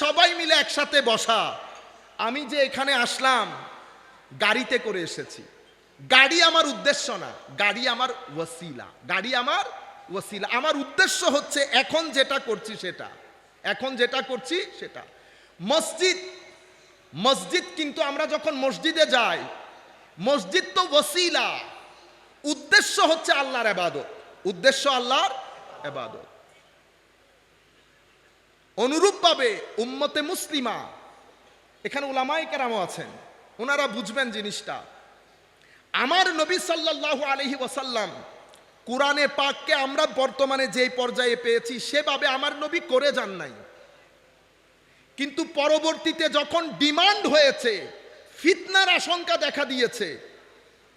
সবাই মিলে একসাথে বসা। আমি যে এখানে আসলাম, গাড়িতে করে এসেছি। গাড়ি আমার উদ্দেশ্য না, গাড়ি আমার ওয়াসিলা। গাড়ি আমার ওয়াসিলা। আমার উদ্দেশ্য হচ্ছে এখন যেটা করছি সেটা। এখন যেটা করছি সেটা। মসজিদ মসজিদ কিন্তু আমরা যখন মসজিদে যাই, মসজিদ তো ওসিলা উদ্দেশ্য হচ্ছে আল্লাহর এবাদত উদ্দেশ্য আল্লাহর এবাদত অনুরূপভাবে উম্মতে মুসলিমা। এখানে উলামাই কেরামও আছেন। ওনারা বুঝবেন জিনিসটা। আমার নবী সাল্লাল্লাহু আলহি ওয়াসাল্লাম কোরআনে পাককে আমরা বর্তমানে যেই পর্যায়ে পেয়েছি, সেভাবে আমার নবী করে যান নাই। কিন্তু পরবর্তীতে যখন ডিমান্ড হয়েছে, ফিতনার আশঙ্কা দেখা দিয়েছে,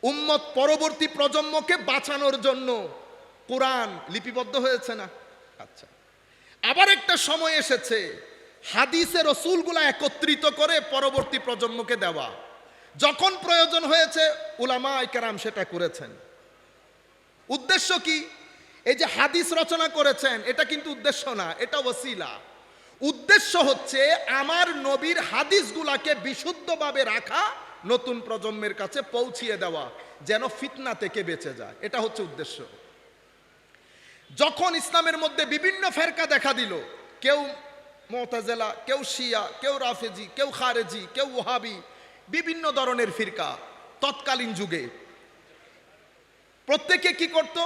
উম্মত পরবর্তী প্রজন্মকে বাঁচানোর জন্য কোরআন লিপিবদ্ধ হয়েছে না? আচ্ছা। আবার একটা সময় এসেছে হাদিসের রসুলগুলা একত্রিত করে পরবর্তী প্রজন্মকে দেওয়া। যখন প্রয়োজন হয়েছে, উলামা কেরাম সেটা করেছেন। উদ্দেশ্য কি? এই যে হাদিস রচনা করেছেন, এটা কিন্তু উদ্দেশ্য না, এটা ওসিলা। উদ্দেশ্য হচ্ছে আমার নবীর হাদিসগুলাকে বিশুদ্ধভাবে রাখা, নতুন প্রজন্মের কাছে পৌঁছিয়ে দেওয়া, যেন ফিতনা থেকে বেঁচে যায়। এটা হচ্ছে উদ্দেশ্য। যখন ইসলামের মধ্যে বিভিন্ন ফেরকা দেখা দিল, কেউ মোতাজেলা, কেউ শিয়া, কেউ রাফেজি, কেউ খারেজি, কেউ ওহাবি, বিভিন্ন ধরনের ফিরকা তৎকালীন যুগে। প্রত্যেকে কি করত?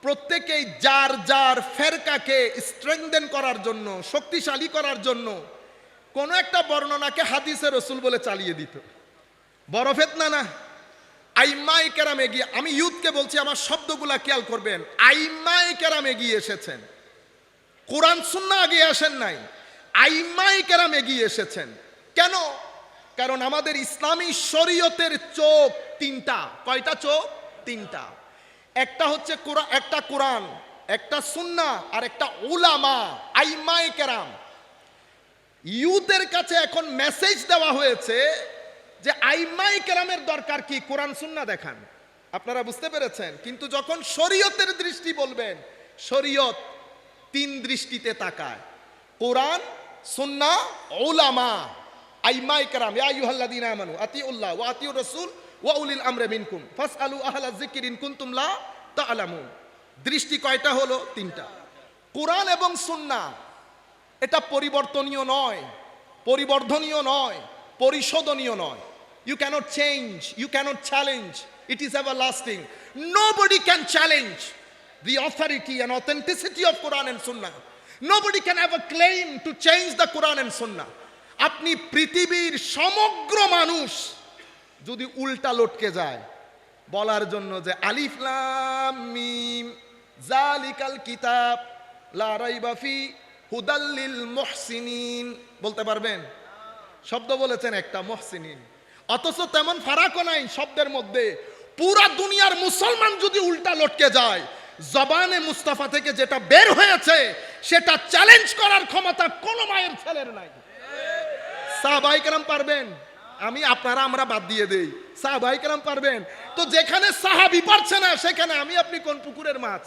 প্রত্যেকেই যার যার ফেরকাকে স্ট্রেংদেন করার জন্য, শক্তিশালী করার জন্য কোনো একটা বর্ণনাকে হাদিসে রসুল বলে চালিয়ে দিত। বড় ফেতনা না। আইমাই কেরাম এগিয়ে আমি ইউথকে বলছি, আমার শব্দগুলা খেয়াল করবেন। আইমাই কেরাম এগিয়ে এসেছেন। কোরআন সুন্না আগে আসেন নাই। আইমাই কেরাম এগিয়ে এসেছেন। কেন? কারণ আমাদের ইসলামী শরীয়তের চোখ তিনটা। কয়টা চোখ? তিনটা। একটা হচ্ছে একটা কোরআন, একটা সুন্না আর একটা উলামা আইমাই কেরাম। ইউথের কাছে এখন মেসেজ দেওয়া হয়েছে যে আইমাই কেরামের দরকার কি? কোরআন সুন্না দেখান। আপনারা বুঝতে পেরেছেন? কিন্তু যখন শরীয়তের দৃষ্টি বলবেন, শরীয়ত তিন দৃষ্টিতে তাকায়। কোরআন সুন্না ওলামা আইমাই কেরাম, ইয়া আইয়ুহাল্লাযীনা আমানু, আতিউল্লাহ ওয়া আতিউর রাসূল ওয়া উলিল আমরি মিনকুম। ফাসআলু আহলা যিকরি ইন কুনতুম লা তা'লামুন দৃষ্টি কয়টা হলো? তিনটা। কোরআন এবং সুন্না এটা পরিবর্তনীয় নয়, পরিবর্ধনীয় নয়, পরিশোধনীয় নয়। Change you cannot challenge it is everlasting nobody can challenge the authority and authenticity of Quran and Sunnah. Nobody can ever claim to change the Quran and Sunnah. আপনি পৃথিবীর সমগ্র মানুষ যদি উল্টা লটকে যায়, বলার জন্য যে আলিফলাম মিম জালিকাল কিতাব, লা রাইবা হুদাল্লিল মুহসিনিন, বলতে পারবেন? শব্দ বলেছেন একটা মুহসিনিন। অথচ তেমন ফারাকও নাই শব্দের মধ্যে। পুরা দুনিয়ার মুসলমান যদি উল্টা লটকে যায়, জবানে মুস্তাফা থেকে যেটা বের হয়েছে, সেটা চ্যালেঞ্জ করার ক্ষমতা কোনো মায়ের ছেলের নাই। সাহাবাইকেরাম পারবেন? আমি আপনারা আমরা বাদ দিয়ে দেই। সাহাবাইকেরাম পারবেন? তো যেখানে সাহাবি পারছে না, সেখানে আমি, আপনি কোন পুকুরের মাছ?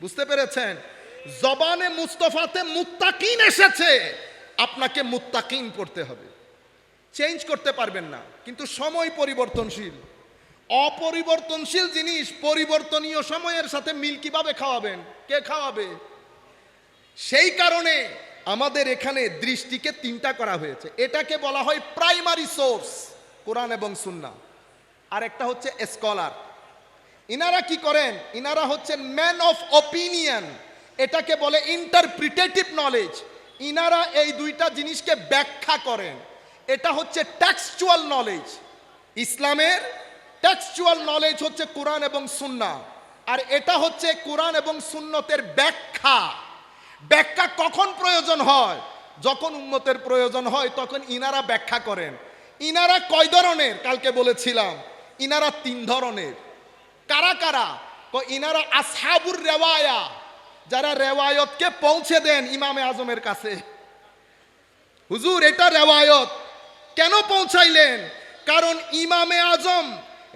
বুঝতে পেরেছেন? জবানে মুস্তফাতে মুত্তাকিন এসেছে, আপনাকে মুত্তাকিন পড়তে হবে। চেঞ্জ করতে পারবেন না। কিন্তু সময় পরিবর্তনশীল। অপরিবর্তনশীল জিনিস পরিবর্তনীয় সময়ের সাথে মিল কীভাবে খাওয়াবেন? কে খাওয়াবে? সেই কারণে আমাদের এখানে দৃষ্টিকে তিনটা করা হয়েছে। এটাকে বলা হয় প্রাইমারি সোর্স কোরআন এবং সুন্না আর একটা হচ্ছে স্কলার ইনারা কি করেন? ইনারা হচ্ছেন ম্যান অফ অপিনিয়ন এটাকে বলে ইন্টারপ্রিটেটিভ নলেজ ইনারা এই দুইটা জিনিসকে ব্যাখ্যা করেন। এটা হচ্ছে টেক্সচুয়াল নলেজ ইসলামের টেক্সচুয়াল নলেজ হচ্ছে কোরআন এবং সুন্না আর এটা হচ্ছে কোরআন এবং সুন্নতের ব্যাখ্যা। ব্যাখ্যা কখন প্রয়োজন হয়? যখন উন্নতের প্রয়োজন হয়, তখন ইনারা ব্যাখ্যা করেন। ইনারা কয় ধরনের? কালকে বলেছিলাম, ইনারা তিন ধরনের। কারা কারা? ইনারা আসহাবুর রেওয়ায়া। যারা রেওয়ায়তকে পৌঁছে দেন ইমামে আজমের কাছে। হুজুর, এটা রেওয়ায়ত। কেন পৌঁছাইলেন? কারণ ইমামে আজম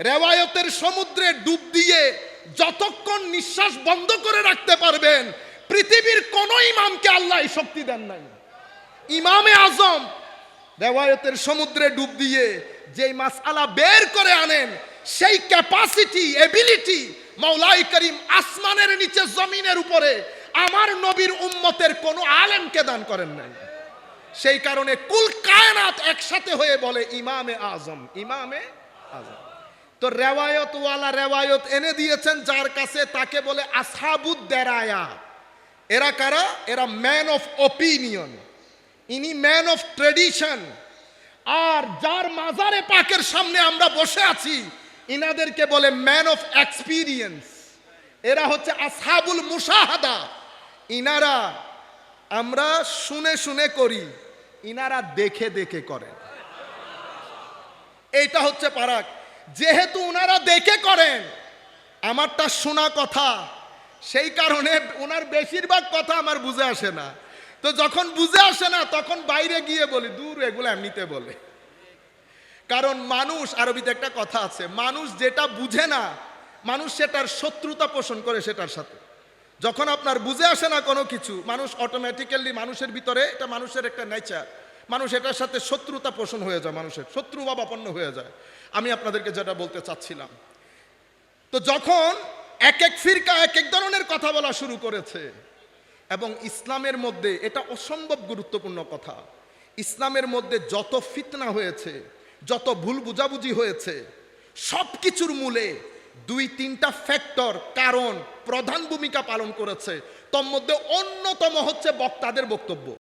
রেওয়ায়তের সমুদ্রে ডুব দিয়ে যতক্ষণ নিঃশ্বাস বন্ধ করে রাখতে পারবেন, পৃথিবীর কোন ইমামকে আল্লাহ শক্তি দেন নাই। ইমামে আজম রেওয়ায়তের সমুদ্রে ডুব দিয়ে যেই মাসআলা বের করে আনেন, সেই ক্যাপাসিটি এবিলিটি মাওলাই করিম আসমানের নিচে জমিনের উপরে আমার নবীর উম্মতের কোনো আলেমকে দান করেন নাই। সেই কারণে কুল কায়নাত একসাথে হয়ে বলে ইমামে আজম ইমামে আজম। তো রেওয়ায়ত ওয়ালা রেওয়ায়ত এনে দিয়েছেন যার কাছে তাকে বলে আসহাবুদ দেরায়া। এরা কারা? এরা ম্যান অফ অপিনিয়ন ইনি ম্যান অফ ট্রেডিশন আর যার মাজারে পাকের সামনে আমরা বসে আছি, ইনাদেরকে বলে ম্যান অফ এক্সপিরিয়েন্স এরা হচ্ছে আসহাবুল মুসাহাদা ইনারা আমরা শুনে শুনে করি। ইনারা দেখে দেখে করেন। এইটা হচ্ছে পারাক। যেহেতু ওনারা দেখে করেন, আমারটা শোনা কথা। সেই কারণে ওনার বেশিরভাগ কথা আমার বুঝে আসে না। তো যখন বুঝে আসে না, তখন বাইরে গিয়ে বলি, দূর, এগুলো এমনিতে বলে। কারণ মানুষ, আরবিতে একটা কথা আছে, মানুষ যেটা বুঝে না, মানুষ সেটার শত্রুতা পোষণ করে সেটার সাথে। যখন আপনার বুঝে আসে না কোনো কিছু, মানুষ অটোমেটিক্যালি মানুষের ভিতরে এটা মানুষের একটা নেচার মানুষ এটার সাথে শত্রুতা পোষণ হয়ে যায় মানুষের, শত্রু বা বাপন্ন হয়ে যায়। আমি আপনাদেরকে যেটা বলতে চাচ্ছিলাম, তো যখন এক এক ফিরকা এক এক ধরনের কথা বলা শুরু করেছে, এবং ইসলামের মধ্যে এটা অসম্ভব গুরুত্বপূর্ণ কথা। ইসলামের মধ্যে যত ফিতনা হয়েছে, যত ভুল বুঝাবুঝি হয়েছে সব কিছুর মূলে দুই তিনটা ফ্যাক্টর কারণ প্রধান ভূমিকা পালন করেছে। তোর মধ্যে অন্যতম হচ্ছে বক্তাদের বক্তব্য।